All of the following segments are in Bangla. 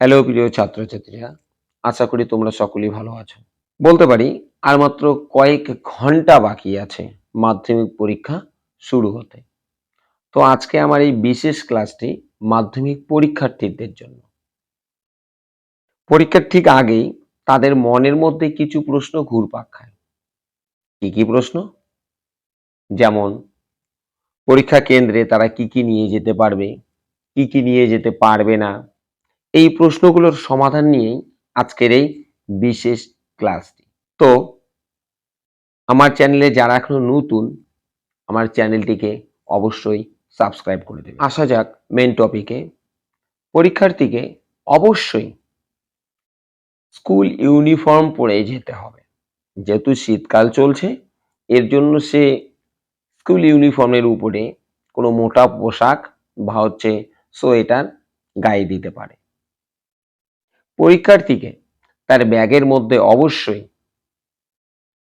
হ্যালো প্রিয় ছাত্রছাত্রীরা, আশা করি তোমরা সকলেই ভালো আছো। বলতে পারি, আর মাত্র কয়েক ঘণ্টা বাকি আছে মাধ্যমিক পরীক্ষা শুরু হতে। তো আজকে আমার এই বিশেষ ক্লাসটি মাধ্যমিক পরীক্ষার্থীদের জন্য। পরীক্ষার ঠিক আগেই তাদের মনের মধ্যে কিছু প্রশ্ন ঘুরপাক খায়। কি কি প্রশ্ন? যেমন, পরীক্ষা কেন্দ্রে তারা কি কি নিয়ে যেতে পারবে, কি কি নিয়ে যেতে পারবে না এই প্রশ্নগুলোর সমাধান নিয়েই আজকের এই বিশেষ ক্লাসটি। তো, আমার চ্যানেলে যারা এখনও নতুন, আমার চ্যানেলটিকে অবশ্যই সাবস্ক্রাইব করে দেবে আসা যাক মেন টপিকে। পরীক্ষার্থীকে অবশ্যই স্কুল ইউনিফর্ম পরে যেতে হবে। যেহেতু শীতকাল চলছে, এর জন্য সে স্কুল ইউনিফর্মের উপরে কোনো মোটা পোশাক বা হচ্ছে সোয়েটার গায়ে দিতে পারে। পরীক্ষার্থীকে তার ব্যাগের মধ্যে অবশ্যই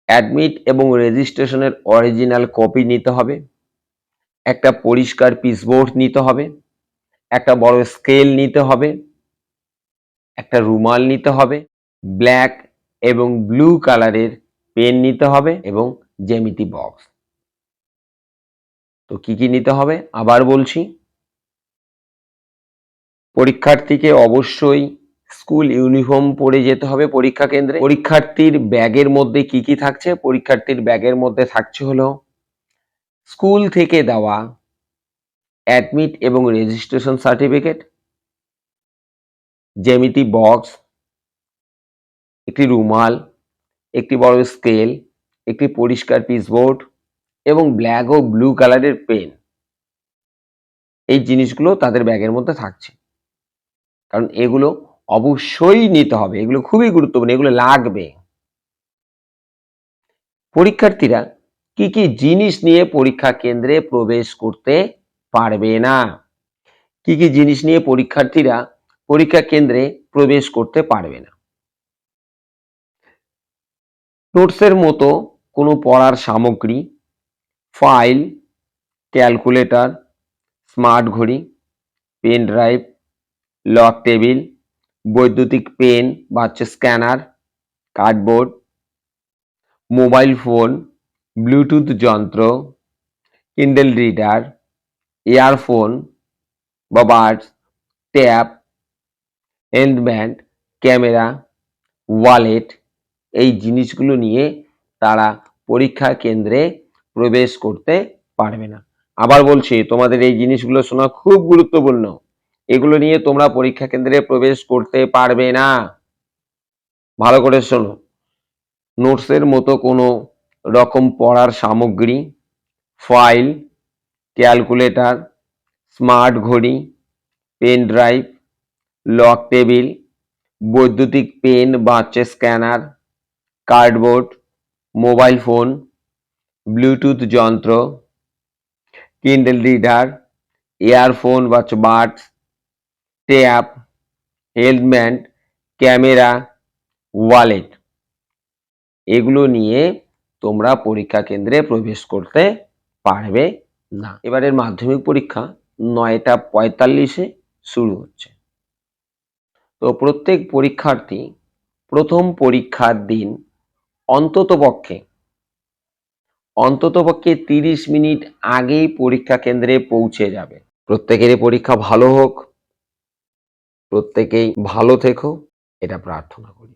অ্যাডমিট এবং রেজিস্ট্রেশনের অরিজিনাল কপি নিতে হবে, একটা পরিষ্কার পিসবোর্ড নিতে হবে, একটা বড় স্কেল নিতে হবে, একটা রুমাল নিতে হবে ব্ল্যাক এবং ব্লু কালারের পেন নিতে হবে এবং জ্যামিতি বক্স তো কি কি নিতে হবে? আবার বলছি, পরীক্ষার্থীকে অবশ্যই স্কুল ইউনিফর্ম পরে যেতে হবে পরীক্ষা কেন্দ্রে। পরীক্ষার্থীর ব্যাগের মধ্যে কি কি থাকছে? পরীক্ষার্থীর ব্যাগের মধ্যে থাকছে হলো স্কুল থেকে দেওয়া অ্যাডমিট এবং রেজিস্ট্রেশন সার্টিফিকেট, জ্যামিতি বক্স, একটি রুমাল, একটি বড় স্কেল, একটি পরিষ্কার পিসবোর্ড এবং ব্ল্যাক ও ব্লু কালারের পেন। এই জিনিসগুলো তাদের ব্যাগের মধ্যে থাকছে। কারণ এগুলো অবশ্যই নিতে হবে। এগুলো খুবই গুরুত্বপূর্ণ, এগুলো লাগবে। পরীক্ষার্থীরা কি কি জিনিস নিয়ে পরীক্ষা কেন্দ্রে প্রবেশ করতে পারবে না? কি কি জিনিস নিয়ে পরীক্ষার্থীরা পরীক্ষা কেন্দ্রে প্রবেশ করতে পারবে না? নোটসের মতো কোনো পড়ার সামগ্রী, ফাইল, ক্যালকুলেটর, স্মার্ট ঘড়ি, পেন ড্রাইভ, লক টেবিল বৈদ্যুতিক পেন বা হচ্ছে scanner, cardboard, mobile phone, bluetooth যন্ত্র, কিন্ডেল রিডার, ইয়ারফোন বা buds tab helmet camera, wallet, এই জিনিসগুলো নিয়ে তারা পরীক্ষা কেন্দ্রে প্রবেশ করতে পারবে না। আবার বলছি, তোমাদের এই জিনিসগুলো শোনা খুব গুরুত্বপূর্ণ। এগুলো নিয়ে তোমরা পরীক্ষা কেন্দ্রে প্রবেশ করতে পারবে না। ভালো করে শোনো। নোটসের মতো কোনো রকম পড়ার সামগ্রী, ফাইল, ক্যালকুলেটর, স্মার্ট ঘড়ি, পেন ড্রাইভ, লক টেবিল, বৈদ্যুতিক পেন বা হচ্ছে scanner, cardboard, mobile phone, bluetooth যন্ত্র, কিন্ডেল রিডার ইয়ারফোন বা buds tab, helmet, camera, wallet. এগুলো নিয়ে তোমরা পরীক্ষা কেন্দ্রে প্রবেশ করতে পারবে না। এবারের মাধ্যমিক পরীক্ষা নয়টা পঁয়তাল্লিশে শুরু হচ্ছে। তো প্রত্যেক পরীক্ষার্থী প্রথম পরীক্ষার দিন অন্ততপক্ষে অন্ততপক্ষে তিরিশ মিনিট আগেই পরীক্ষা কেন্দ্রে পৌঁছে যাবে। প্রত্যেকেরই পরীক্ষা ভালো হোক প্রত্যেকেই ভালো থেকো এটা প্রার্থনা করি।